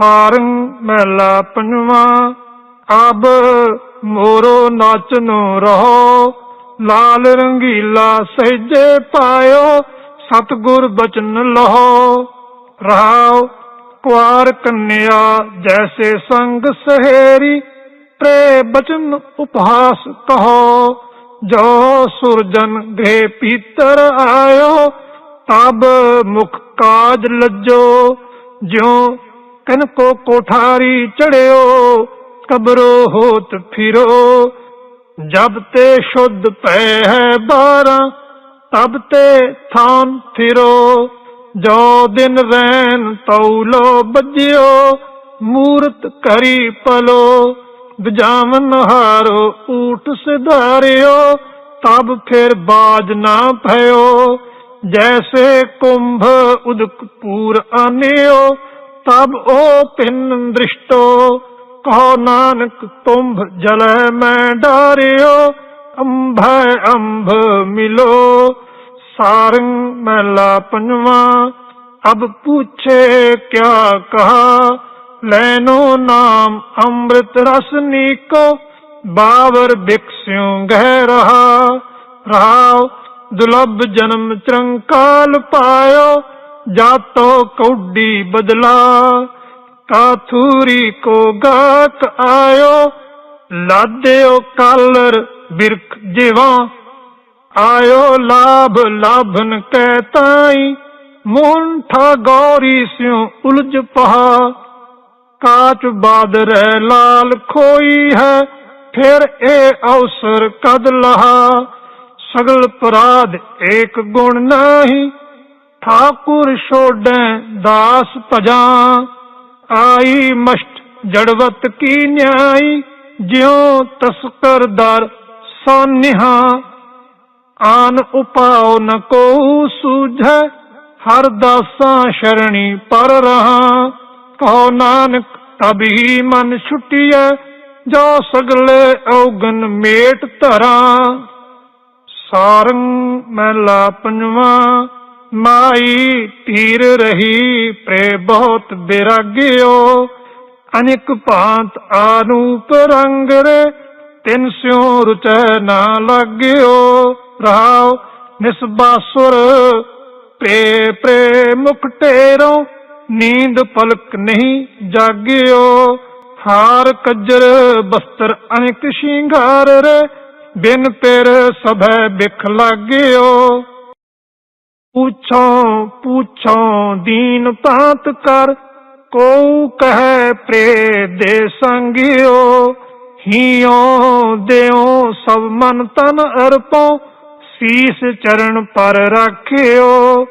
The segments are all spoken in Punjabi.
ਸਾਰੰਗ ਮਹਿਲਾ ਪੰਜਵਾ, ਅਬ ਮੋਰੋ ਨਾਚਨੋ ਰਹੋ, ਲਾਲ ਰੰਗੀਲਾ ਸਹਿਜੇ ਪਾਇਓ, ਸਤਗੁਰ ਬਚਨ ਲਹੋ। ਰਹਾਉ ਕੁਆਰ ਕੰਨਿਆ, ਜੈਸੇ ਸੰਗ ਸਹੇਰੀ ਪ੍ਰੇ ਬਚਨ ਉਪਹਾਸ ਕਹੋ। ਜੋ ਸੁਰਜਨ ਗ੍ਰਹਿ ਪੀਤਰ ਆਇਓ, ਤਬ ਮੁਖ ਕਾਜ ਲੱਜੋ, ਜਿਉ ਕਨ ਕੋ ਕੋਠਾਰੀ ਚੜਿਓ, ਕਬਰੋ ਹੋਤ ਫਿਰੋ। ਜਬ ਤੇ ਸ਼ੁੱਧ ਪੈ ਹੈ ਬਾਰਾਂ, ਤਬ ਤੇ ਥਾਨ ਫਿਰੋ। ਜੋ ਦਿਨ ਰੈਨ ਤੌਲੋ ਬੱਜਿਓ, ਮੂਰਤ ਕਰੀ ਪਲੋ। ਬਜਾਵਨ ਹਾਰੋ ਊਠ ਸਿਧਾਰਿਓ, ਤਬ ਫਿਰ ਬਾਜ ਨਾ ਭਇਓ। ਜੈਸੇ ਕੁੰਭ ਉਦਕ ਪੂਰ ਤਬ ਉਹ ਪਿੰਨ ਦ੍ਰਿਸ਼ਟੋ, ਕਹੋ ਨਾਨਕ ਤੁੰਭ ਜਲੈ ਮੈਂ ਡਾਰਿਓ, ਅੰਭੈ ਅੰਭ ਮਿਲੋ, ਸਾਰੰਗ ਮਹਿਲਾ ਪੰਜਵਾ, ਅਬ ਪੁੱਛੇ ਕਿਆ ਕਹਾ, ਲੈਨੋ ਨਾਮ ਅੰਮ੍ਰਿਤ ਰਸ ਨੀਕੋ, ਬਾਵਰ ਬਿਕਸਿਉ ਗਹਿ ਰਹਾ ਰਹਾਉ ਦੁਲਭ ਜਨਮ ਚਰੰਕਾਲ ਪਾਇਓ ਜਾਤੋ ਕੌਡੀ ਬਦਲਾ, ਕਾਥੂਰੀ ਕੋ ਗਾਕ ਆਇਓ, ਲਾਦਿਓ ਕਾਲਰ ਬਿਰਖ ਜਿਵਾ। ਆਇਓ ਲਾਭ ਲਾਭਨ ਕਹਿ ਤਾਈ ਮੋਹਨ ਗੌਰੀ ਸਿਉ ਉਲਝ ਪਹਾ। ਕਾਚ ਬਾਦ ਰਹਿ ਲਾਲ ਖੋਈ ਹੈ, ਫਿਰ ਇਹ ਅਵਸਰ ਕਦ ਲਹਾ। ਸਗਲ ਪਰਾਧ ਏਕ ਗੁਣ ਨਹੀਂ ਠਾਕੁਰ ਛੋੜੈ ਦਾਸ ਭਜਾਂ ਆਈ ਮਸ਼ਟ ਜੜਵਤ ਕੀ ਨਿਆਈ, ਜਿਉ ਤਸਕਰ ਦਰ ਸੋਨਿਹਾ। ਆਨ ਉਪਾਉ ਨ ਕੋ ਸੂਝੈ, ਹਰ ਦਾਸਾਂ ਸ਼ਰਣੀ ਪਰ ਰਹਾ। ਕਹੋ ਨਾਨਕ ਤਬੀ ਮਨ ਛੁਟਿਐ, ਜੋ ਸਗਲੇ ਔਗਨ ਮੇਟ ਧਰਾਂ। ਸਾਰੰਗ ਮਹਿਲਾ ਪੰਜਵਾ ਮਾਈ ਤੀਰ ਰਹੀ ਪ੍ਰੇ ਬਹੁਤ ਬਿਰਾਗਿਓ। ਅਨੇਕ ਭਾਂਤ ਆਨੂਪ ਰੰਗ ਰੇ ਤਿਨ ਸਿਉ ਰੁਚੈ ਨਾ ਲੱਗਿਓ। ਰਹਾਉ ਨਿਸਬਾਸੁਰ ਪ੍ਰੇ ਪ੍ਰੇ ਮੁਖ ਟੇਰੋ ਨੀਂਦ ਪਲਕ ਨਹੀਂ ਜਾਗਿਓ। ਹਾਰ ਕੱਜਰ, ਬਸਤਰ ਅਨੇਕ ਸ਼ਿੰਗਾਰ ਰੇ ਬਿਨ ਤੇਰ ਸਭੈ ਬਿਖ ਲਾਗਿਓ। ਪੁੱਛੋ ਪੁੱਛੋ, ਦੀਨ ਪਾਤ ਕਰ। ਕੋ ਕਹੈ ਪ੍ਰੇ ਦੇ ਸੰਗਿਓ, ਹੀਓ ਦਿਓ ਸਭ ਮਨ ਤਨ ਅਰਪੋ। ਸੀਸ ਚਰਨ ਪਰ ਰੱਖਿਓ,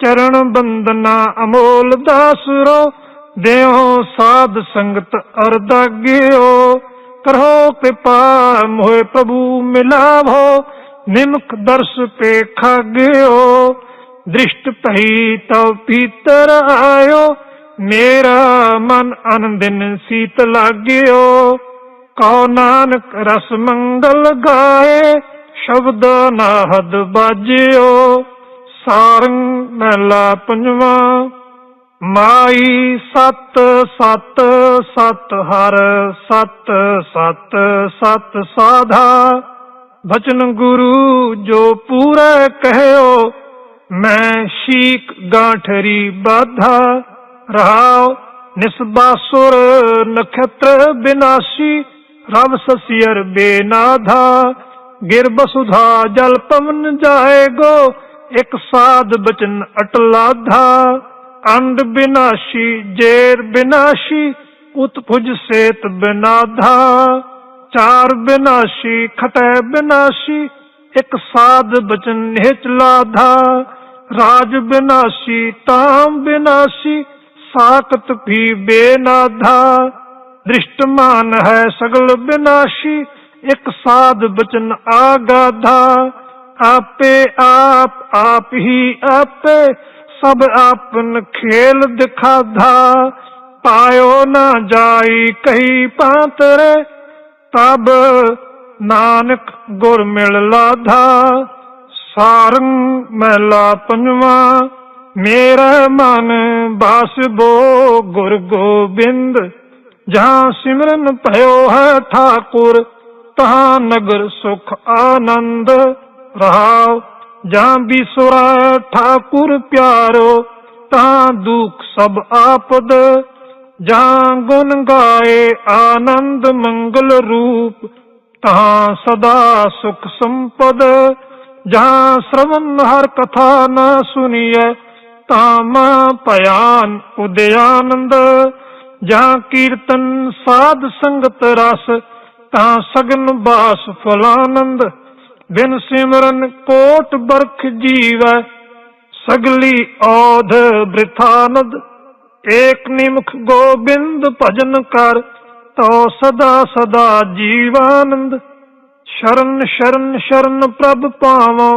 ਚਰਨ ਬੰਦਨਾ ਅਮੋਲ ਦਾਸਰੋ। ਦਿਓ ਸਾਧ ਸੰਗਤ ਅਰਦਾਗਿਓ, ਕਰੋ ਕਿਰਪਾ ਮੋਹਿ ਪ੍ਰਭੂ ਮਿਲਾਵੋ। ਨਿਮਕ ਦਰਸ ਪੇ ਗਿਓ ਦ੍ਰਿਸ਼ਟ ਭਈ ਤਉ ਪੀਤਰ ਆਇਓ, ਮੇਰਾ ਮਨ ਅਨੰਦਿਨ ਸੀਤ ਲਾਗਿਓ। ਕਉ ਨਾਨਕ ਰਸ ਮੰਗਲ ਗਾਏ, ਸ਼ਬਦ ਨਾਹਦ ਬਾਜਿਓ। ਸਾਰੰਗ ਮਹਿਲਾ ਪੰਜਵਾ, ਮਾਈ ਸਤ ਸਤ ਸਤ, ਹਰ ਸਤ ਸਤ ਸਤ ਸਾਧਾ। ਬਚਨ ਗੁਰੂ ਜੋ ਪੂਰਾ ਕਹਿਓ ਮੈਂ ਸ਼ੀਕ ਗਾਂਠਰੀ ਬਾਧਾ, ਰਹਾਉ ਨਿਸਬਾਸੁਰ ਨਖਤਰ ਬਿਨਾਸੀ, ਰਵ ਸਸਿਅਰ ਬੇਨਾਧਾ, ਗਿਰ ਬਸੁਧਾ ਜਲ ਪਵਨ ਜਾਏਗੋ, ਇਕ ਸਾਧ ਬਚਨ ਅਟਲਾਧਾ। ਅੰਡ ਬਿਨਾਸ਼ੀ, ਜੇਰ ਬਿਨਾਸ਼ੀ ਉਤਪੁਜ ਸੇਤ ਬਿਨਾਧਾ। ਚਾਰ ਬਿਨਾਸ਼ੀ, ਖਟੈ ਬਿਨਾਸ਼ੀ, ਇਕ ਸਾਧ ਬਚਨ ਨਿਹਚ ਰਾਜ ਬਿਨਾਸ਼ੀ ਤਾਮ ਬਿਨਾਸ਼ੀ, ਸਾਖਤ ਵੀ ਬੇਨਾਧਾ। ਦ੍ਰਿਸ਼ਟਮਾਨ ਹੈ ਸਗਲ ਬਿਨਾਸ਼ੀ, ਇਕ ਸਾਧ ਬਚਨ ਆਗਾਧਾ। ਆਪੇ ਆਪ ਆਪ ਹੀ ਆਪੇ, ਸਭ ਆਪਨ ਖੇਲ ਦਿਖਾਧਾ। ਪਾਇਓ ਨਾ ਜਾਈ ਕਹੀ ਪਾਤਰੇ, ਤਬ ਨਾਨਕ ਗੁਰ ਮਿਲ ਲਾਧਾ। ਸਾਰੰਗ ਮਹਿਲਾ ਪੰਜਵਾ, ਮੇਰਾ ਮਨ ਬਾਸਬੋ ਗੁਰ ਗੋਬਿੰਦ। ਜਹਾਂ ਸਿਮਰਨ ਭਇਓ ਹੈ ਠਾਕੁਰ, ਤਹਾਂ ਨਗਰ ਸੁਖ ਆਨੰਦ। ਰਹਾਉ ਜਾਂ ਬਿਸੁਰਾ ਠਾਕੁਰ ਪਿਆਰੋ ਤਾਂ ਦੁਖ ਸਭ ਆਪਦ। ਜਾਂ ਗੁਣ ਗਾਏ ਆਨੰਦ ਮੰਗਲ ਰੂਪ, ਤਹਾਂ ਸਦਾ ਸੁਖ ਸੰਪਦ। ਜਾਂ ਸ਼ਰਵਨ ਹਰ ਕਥਾ ਨ ਸੁਨੀਐ ਤਾਂ ਮਾ ਭਿਆਨ ਉਦਿਆਨੰਦ ਜਾਂ ਕੀਰਤਨ ਸਾਧ ਸੰਗਤ ਰਸ ਤਾਂ ਸਗਨ ਬਾਸ ਫਲਾਨੰਦ ਬਿਨ ਸਿਮਰਨ ਕੋਟ ਬਰਖ ਜੀਵੈ ਸਗਲੀ ਔਧ ਬ੍ਰਿਥਾਨਦ ਏਕ ਨਿਮਖ ਗੋਬਿੰਦ ਭਜਨ ਕਰ ਤੋ ਸਦਾ ਸਦਾ ਜੀਵਾਨੰਦ ਸ਼ਰਨ ਸ਼ਰਨ ਸ਼ਰਨ ਪ੍ਰਭ ਪਾਵੋ।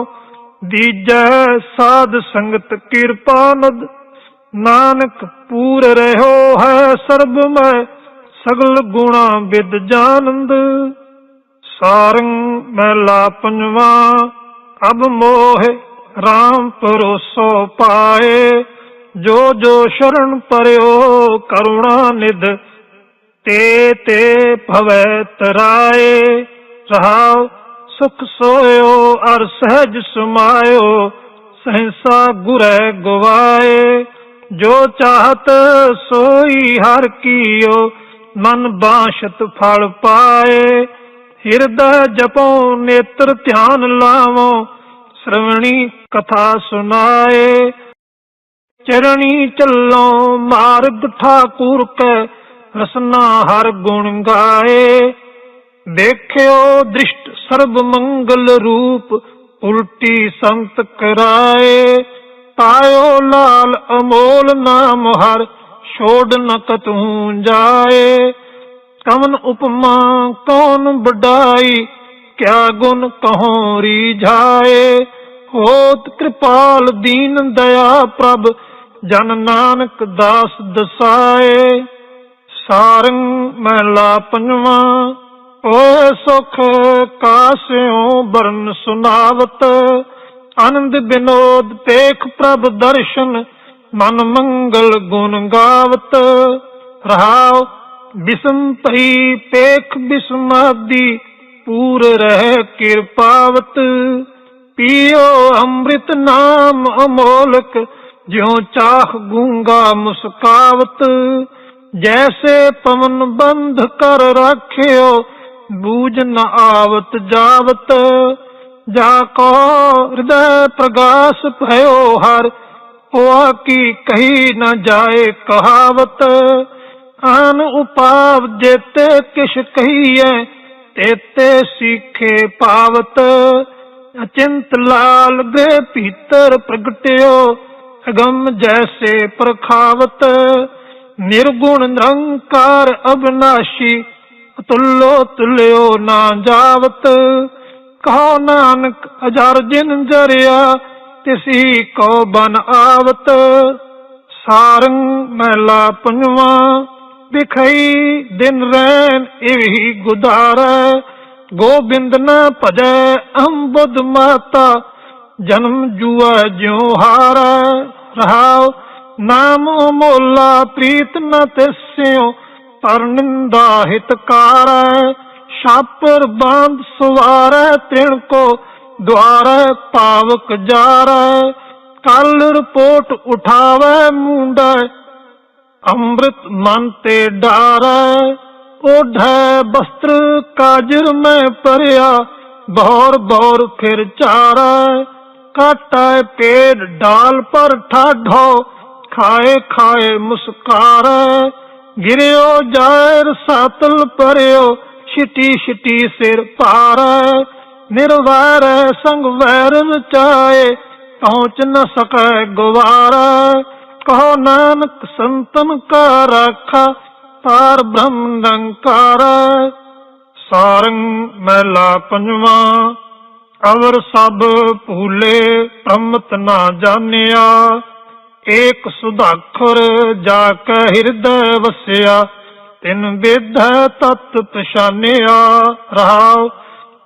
ਦੀਜੈ ਸਾਧ ਸੰਗਤ ਕਿਰਪਾਨਦ ਨਾਨਕ ਪੂਰ ਰਹਿਓ ਹੈ ਸਰਬ ਮੈਂ ਸਗਲ ਗੁਣਾ ਵਿਦ ਜਾਨੰਦ। ਸਾਰੰਗ ਮਹਿਲਾ ਪੰਜਵਾ, ਅਬ ਮੋਹਿ RAM ਪਰੋਸੋ ਪਾਏ। ਜੋ ਜੋ ਸ਼ਰਨ ਪਰਿਓ ਕਰੁਣਾ ਨਿਧ, ਤੇ ਤੇ ਭਵੈ ਤਰਾਏ। ਰਹਾਉ ਸੁਖ ਸੋਇਓ, ਅਰ ਸਹਿਜ ਸਮਾਇਓ, ਸਹਿਸਾ ਗੁਰੈ ਗਵਾਏ। ਜੋ ਚਾਹਤ ਸੋਈ ਹਰ ਕੀਓ, ਮਨ ਬਾਸ਼ਤ ਫਲ ਪਾਏ। ਹਿਰਦੈ ਜਪੋ, ਨੇਤਰ ਧਿਆਨ ਲਾਵੋ, ਸ਼੍ਰਵਣੀ ਕਥਾ ਸੁਨਾਏ ਚਰਣੀ ਚੱਲੋ, ਮਾਰਗ ਠਾਕੁਰ ਕੈ, ਰਸਨਾ ਹਰ ਗੁਣ ਗਾਏ। ਦੇਖਿਓ ਦ੍ਰਿਸ਼ਟ ਸਰਬ ਮੰਗਲ ਰੂਪ, ਉਲਟੀ ਸੰਤ ਕਰਾਏ। ਪਾਇਓ ਲਾਲ ਅਮੋਲ ਨਾਮ ਹਰ, ਛੋੜ ਨ ਕਤੂ ਜਾਏ। ਕਵਨ ਉਪਮਾ ਕੌਣ ਬਡਾਈ ਕਿਆ ਗੁਣ ਕਹੋ ਰੀਝਾਏ। ਹੋਤ ਕਿਰਪਾਲ ਦੀਨ ਦਇਆ ਪ੍ਰਭ, ਜਨ ਨਾਨਕ ਦਾਸ ਦਸਾਏ। ਸਾਰੰਗ ਮਹਿਲਾ ਪੰਜਵਾਂ ਓ ਸੁਖ ਕਾਸਿਓ ਬਰਨ ਸੁਨਾਵਤ, ਆਨੰਦ ਬਿਨੋਦ ਪੇਖ ਪ੍ਰਭ ਦਰਸ਼ਨ, ਮਨ ਮੰਗਲ ਗੁਣ ਗਾਵਤ। ਰਹਾਉ ਬਿਸਮ ਭਈ ਪੇਖ ਬਿਸਮਾਦੀ, ਪੂਰ ਰਹਿ ਕਿਰਪਾਵਤ। ਪੀਓ ਅੰਮ੍ਰਿਤ ਨਾਮ ਅਮੋਲਕ, ਜਿਉ ਚਾਖ ਗੂੰਗਾ ਮੁਸਕਾਵਤ। ਜੈਸੇ ਪਵਨ ਬੰਧ ਕਰ ਰੱਖਿਓ ਬੂਝ ਨ ਆਵਤ ਜਾਵਤ, ਜਾ ਕੋ ਹਿਰਦੈ ਪ੍ਰਗਾਸ ਭਇਓ ਹਰ ਹੋਆ ਕੀ ਕਹੀ ਨ ਜਾਏ ਕਹਾਵਤ। ਆਨ ਉਪਾਵ ਜੇਤੇ ਕਿਛ ਕਹੀਐ, ਤੇਤੇ ਸਿੱਖੇ ਪਾਵਤ। ਅਚਿੰਤ ਲਾਲ ਗ੍ਰੇ ਭੀਤਰ ਪ੍ਰਗਟਿਓ, ਅਗਮ ਜੈਸੇ ਪ੍ਰਖਾਵਤ। ਨਿਰਗੁਣ ਨਿਰੰਕਾਰ ਅਬਨਾਸ਼ੀ ਤੁਲੋ ਤੁਲਿਓ ਨਾ ਜਾਵਤ, ਕਹੋ ਨਾਨਕ ਅਜਰ ਜਿਨ ਜਰਿਆ, ਤਿਸੀ ਕੋ ਬਨ ਆਵਤ। ਸਾਰੰਗ ਮਹਿਲਾ ਪੰਜਵਾ, ਵਿਖਈ ਦਿਨ ਰੈਨ ਇਵਹੀ ਗੁਦਾਰੈ। ਗੋਬਿੰਦ ਨ ਭਜੈ ਅੰਬੁਦ ਮਾਤਾ, ਜਨਮ ਜੁਆ ਜਿਉ ਹਾਰੈ। ਰਹਾਉ, ਨਾਮ ਮੋਲਾ ਪ੍ਰੀਤ ਨ ਤਿਸਿਓ ਪਰ ਨਿੰਦਾ ਹਿਤਕਾਰੈ ਛਾਪਰ ਬਾਂਧ ਸਵਾਰੈ, ਤ੍ਰਿਣ ਕੋ ਦੁਆਰੈ ਪਾਵਕ ਜਾਰੈ, ਕੱਲ ਰਿਪੋਰਟ ਉਠਾਵੈ ਮੁੰਡਾ, ਅੰਮ੍ਰਿਤ ਮਨ ਤੇ ਡਾਰੈ, ਓਢੈ ਬਸਤਰ ਕਾਜਰ ਮੈਂ ਪਰਿਆ ਬੌਰ ਬੌਰ ਫਿਰ ਚਾਰੈ, ਕਾਟੈ ਪੇੜ ਡਾਲ ਪਰ ਠਾਢੋ, ਖਾਏ ਖਾਏ ਮੁਸਕਾਰੈ ਗਿਰਿਓ ਜਾਇਰ ਸਾਤਲ ਪਰਿਓ ਛਿਟੀ ਛਿਟੀ ਸਿਰ ਪਾਰੈ ਨਿਰਵੈਰੈ ਸੰਗ ਵੈਰ ਰਚਾਏ ਪਹੁੰਚ ਨ ਸਕੈ ਗਵਾਰੈ। ਕਹੋ ਨਾਨਕ ਸੰਤਨ ਕਾ ਰਾਖਾ ਪਾਰ ਬ੍ਰਹਮ ਨਿਰੰਕਾਰ। ਸਾਰੰਗ ਮਹਿਲਾ ਪੰਜਵਾ, ਅਵਰ ਸਭ ਭੂਲੇ, ਪ੍ਰਮਤ ਨਾ ਜਾਣਿਆ। ਏਕ ਸੁਧਾਖਰ ਜਾ ਕੇ ਹਿਰਦੈ ਵਸਿਆ, ਤਿਨ ਵਿਧੈ ਤਤ ਪਛਾਨਿਆ ਰਹਾਉ,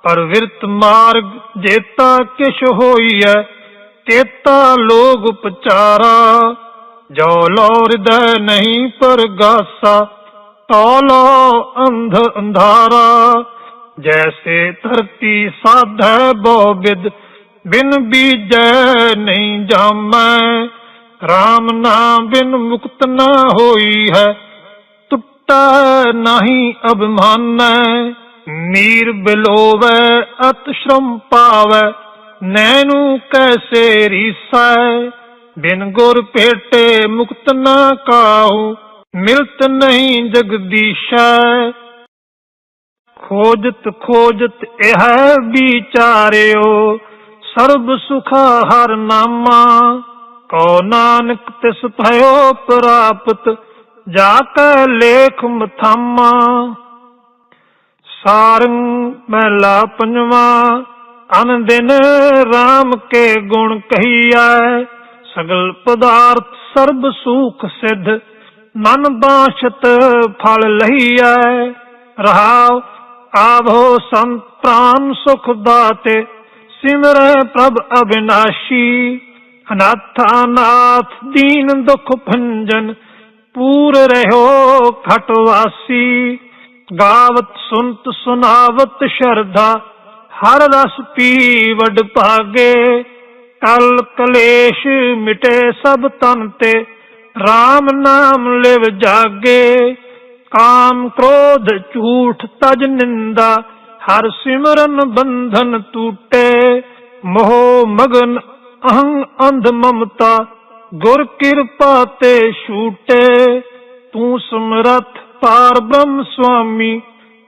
ਪਰ ਵਿਰਤ ਮਾਰਗ ਜੇਤਾ ਕਿਛ ਹੋਈਐ ਚੇਤਾ ਲੋਗ ਉਪਚਾਰਾ। ਜੋ ਲੋ ਹਿਰਦੈ ਨਹੀਂ ਪਰਗਾਸਾ ਤੌਲੋ ਅੰਧ ਅੰਧਾਰਾ। ਜੈਸੇ ਧਰਤੀ ਸਾਧੈ ਬਹੁ ਬਿਦ, ਬਿਨ ਬੀਜੈ ਨਹੀਂ ਜਾਮੈ RAM ਨਾਮ ਬਿਨ ਮੁਕਤ ਨਾ ਹੋਈ ਹੈ। ਟੁੱਟਾ ਨਹੀਂ ਅਭਿਮਾਨੈ, ਨੀਰ ਬਿਲੋਵੈ, ਅਤ ਸ਼ਰਮ ਪਾਵੈ। ਨੈਣੂ ਕੈਸੇ ਰੀਸੈ, ਬਿਨ ਗੁਰ ਭੇਟੇ ਮੁਕਤ ਨਾ ਕਾਹੂ। ਮਿਲਤ ਨਹੀਂ ਜਗਦੀਸ਼ੈ। ਖੋਜਤ ਖੋਜਤ ਇਹ ਵਿਚਾਰਿਓ, ਸਰਬ ਸੁਖਾ ਹਰ ਨਾਮਾ। ਕੋ ਨਾਨਕ ਤਿਸ ਭਇਓ ਪ੍ਰਾਪਤ ਜਾ ਕੈ ਲੇਖ ਮਥਾਮਾ। ਸਾਰੰਗ ਮਹਿਲਾ ਪੰਜਵਾ ਅਨ ਦਿਨ RAM ਕੇ ਗੁਣ ਕਹੀਐ। ਸਗਲ ਪਦਾਰਥ ਸਰਬ ਸੁਖ ਸਿਧ, ਮਨ ਬਾਸ਼ਤ ਫਲ ਲਹੀਐ। ਰਹਾਉ, ਆਵੋ ਸੰਤ ਪ੍ਰਾਨ ਸੁਖ ਦਾਤੇ, ਸਿਮਰੈ ਪ੍ਰਭ ਅਬਿਨਾਸ਼ੀ ਅਨਾਥਾ ਨਾਥ ਦੀਨ ਦੁਖ ਭੰਜਨ, ਪੂਰ ਰਹਿਓ ਖਟ ਵਾਸੀ। ਗਾਵਤ ਸੁਨਤ ਸੁਨਾਵਤ ਸ਼ਰਧਾ, ਹਰ ਰਸ ਪੀ ਵਡ ਭਾਗੇ। ਕਲ ਕਲੇਸ਼ ਮਿਟੇ ਸਭ ਤਨ ਤੇ RAM ਨਾਮ ਲਿਵ ਜਾਗੇ। ਕਾਮ ਕ੍ਰੋਧ ਝੂਠ ਤਜ ਨਿੰਦਾ, ਹਰ ਸਿਮਰਨ ਬੰਧਨ ਟੂਟੇ। ਮੋਹ ਮਗਨ ਅਹੰ ਅੰਧ ਮਮਤਾ, ਗੁਰ ਕਿਰਪਾ ਤੇ ਛੂਟੇ। ਤੂੰ ਸਮਰਥ ਪਾਰ ਬ੍ਰਹਮ ਸੁਆਮੀ,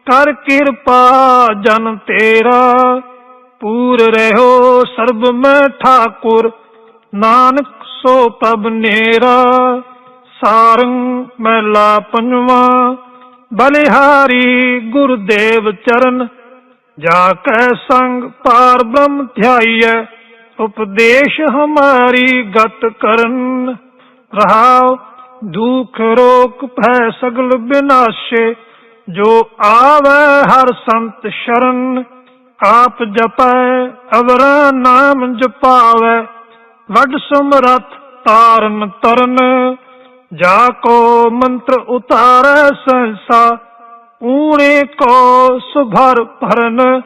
ਕਰ ਕਿਰਪਾ ਜਨ ਤੇਰਾ। ਪੂਰ ਰਹਿਓ ਸਰਬ ਮੈਂ ਠਾਕੁਰ, ਨਾਨਕ ਸੋ ਪਬ ਨੇਰਾ। ਸਾਰੰਗ ਮਹਿਲਾ ਪੰਜਵਾ, ਬਲਿਹਾਰੀ ਗੁਰਦੇਵ ਚਰਨ। ਜਾ ਕੈ ਸੰਗ ਪਾਰ ਬ੍ਰਹਮ ਧਿਆਈਐ ਉਪਦੇਸ਼ ਹਮਾਰੀ ਗਤ ਕਰਨ। ਰਹਾਉ ਦੁਖ ਰੋਗ ਭੈ ਸਗਲ ਬਿਨਾਸ਼ੇ। ਜੋ ਆਵੈ ਹਰ ਸੰਤ ਸ਼ਰਨ, ਆਪ ਜਪੈ, ਅਵਰਾ ਨਾਮ ਜਪਾਵੈ। ਵੱਡ ਸਮਰਥ ਤਾਰਨ ਤਰਨ, ਜਾ ਕੋ ਮੰਤਰ ਉਤਾਰੈ ਸੰਸਾ ਊਣੇ ਕੋ ਸੁਭਰ ਭਰਨ।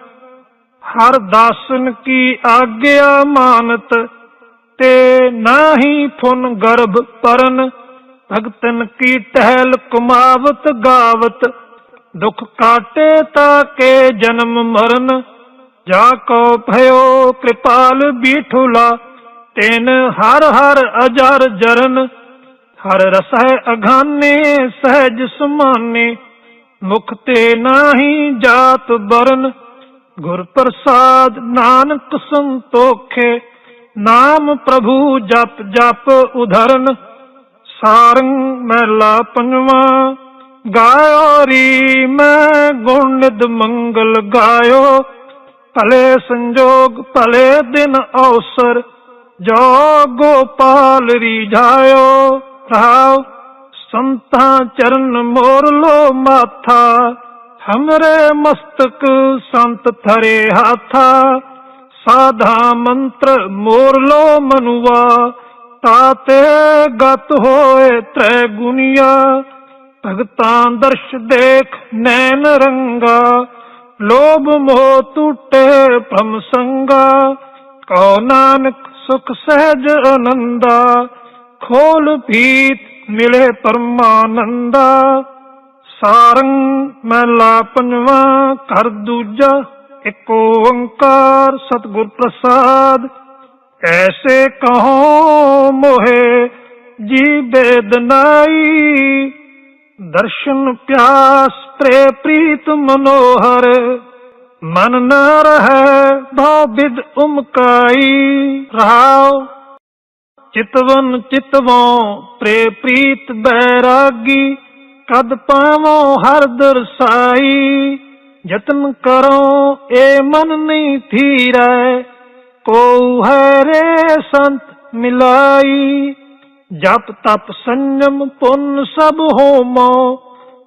ਹਰ ਦਾਸਨ ਕੀ ਆਗਿਆ ਮਾਨਤ, ਤੇ ਨਾਹੀ ਫੁਨ ਗਰਭ ਪਰਨ, ਭਗਤਨ ਕੀ ਟਹਿਲ ਕੁਮਾਵਤ ਗਾਵਤ, ਦੁਖ ਕਾਟੇ ਤਾ ਕੇ ਜਨਮ ਮਰਨ, ਜਾ ਕੋ ਭਇਓ ਕਿਰਪਾਲ ਬੀਠੁਲਾ, ਤਿਨ ਹਰ ਹਰ ਅਜਰ ਜਰਨ, ਹਰ ਰਸਹਿ ਅਘਾਨੇ ਸਹਿਜ ਸਮਾਨੇ, ਮੁਖ ਤੇ ਨਾਹੀ ਜਾਤ ਬਰਨ ਗੁਰ ਪ੍ਰਸਾਦ ਨਾਨਕ ਸੰਤੋਖੇ, ਨਾਮ ਪ੍ਰਭੂ ਜਪ ਜਪ ਉਧਰਨ, ਸਾਰੰਗ ਮਹਿਲਾ ਪੰਜਵਾ ਗਾਇਓ ਰੀ ਮੈਂ ਗੁਣ ਨਿਦ ਮੰਗਲ ਗਾਇਓ, ਭਲੇ ਸੰਜੋਗ ਭਲੇ ਦਿਨ ਅਵਸਰ, ਜੋ ਗੋਪਾਲ ਰੀਝਾਇਓ ਰਹਾਉ ਸੰਤਾਂ ਚਰਨ ਮੋਰ ਲੋ ਮਾਥਾ ਹਮਰੇ ਮਸਤਕ ਸੰਤ ਥਰੇ ਹਾਥਾ, ਸਾਧਾ ਮੰਤਰ ਮੋਰ ਲੋ ਤਾਤੇ ਗਤ ਹੋਏ ਤ੍ਰੈ ਗੁਨੀਆ, ਭਗਤਾਂ ਦਰਸ਼ ਦੇਖ ਨੈਣ ਰੰਗਾ, ਲੋਭ ਮੋਹ ਟੁੱਟੇ ਭ੍ਰਮ ਸੰਗਾ, ਕਉ ਨਾਨਕ ਸੁਖ ਸਹਿਜ ਆਨੰਦਾ ਖੋਲ ਭੀਤ ਮਿਲੇ ਪਰਮਾਨੰਦਾ। ਸਾਰੰਗ ਮਹਿਲਾ ਪੰਜਵਾ ਕਰ ਦੂਜਾ, ਇੱਕ ਓੰਕਾਰ ਸਤਿਗੁਰ ਪ੍ਰਸਾਦ। ਐਸੇ ਕਹੋ ਮੋਹੇ, ਜੀ ਬੇਦਨਾਈ ਦਰਸ਼ਨ ਪਿਆਸ ਪ੍ਰੇ ਪ੍ਰੀਤ ਮਨੋਹਰ, ਮਨ ਨ ਰਹਿ ਭਉ ਬਿਦ ਉਮਕਾਈ। ਰਹਾਉ ਚਿਤਵਨ ਚਿਤਵੋਂ ਪ੍ਰੇ ਪ੍ਰੀਤ ਬੈਰਾਗੀ। ਕਦ ਪਾਵੋ ਹਰ ਦਰਸਾਈ, ਯਤਨ ਕਰੋ, ਏ ਮਨ ਨਹੀਂ ਥੀਰੈ ਕੋ ਹੈ ਸੰਤ ਮਿਲਾਈ, ਜਪ ਤਪ ਸੰਜਮ ਪੁੰਨ ਸਭ ਹੋਮੋ,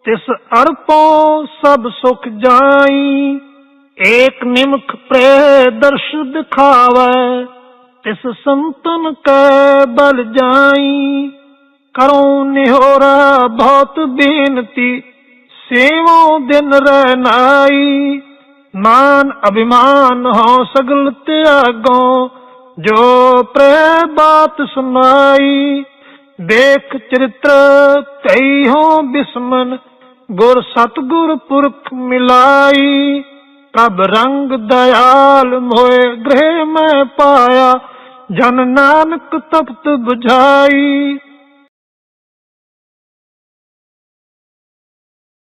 ਤਿਸ ਅਰਪੋ ਸਭ ਸੁਖ ਜਾਈ। ਏਕ ਨਿਮਖ ਪ੍ਰੇ ਦਰਸ਼ ਦਿਖਾਵੈ, ਤਿਸ ਸੰਤਨ ਕੈ ਬਲ ਜਾਈ। ਕਰੋ ਨਿਹੋਰਾ ਬਹੁਤ ਬੇਨਤੀ, ਸੇਵੋ ਦਿਨ ਰਹਿ ਮਾਨ ਅਭਿਮਾਨ ਹੋ ਸਗਲ ਤਿਆਗੋ, ਜੋ ਪ੍ਰੈ ਬਾਤ ਸੁਨਾਈ ਦੇਖ ਚਰਿਤ੍ਰ ਕਈ ਹੋ ਬਿਸਮਨ, ਗੁਰ ਸਤਗੁਰ ਪੁਰਖ ਮਿਲਾਈ। ਪ੍ਰਭ ਰੰਗ ਦਇਆਲ ਮੋਏ ਗ੍ਰਹਿ ਮੈਂ ਪਾਇਆ, ਜਨ ਨਾਨਕ ਤਪਤ ਬੁਝਾਈ।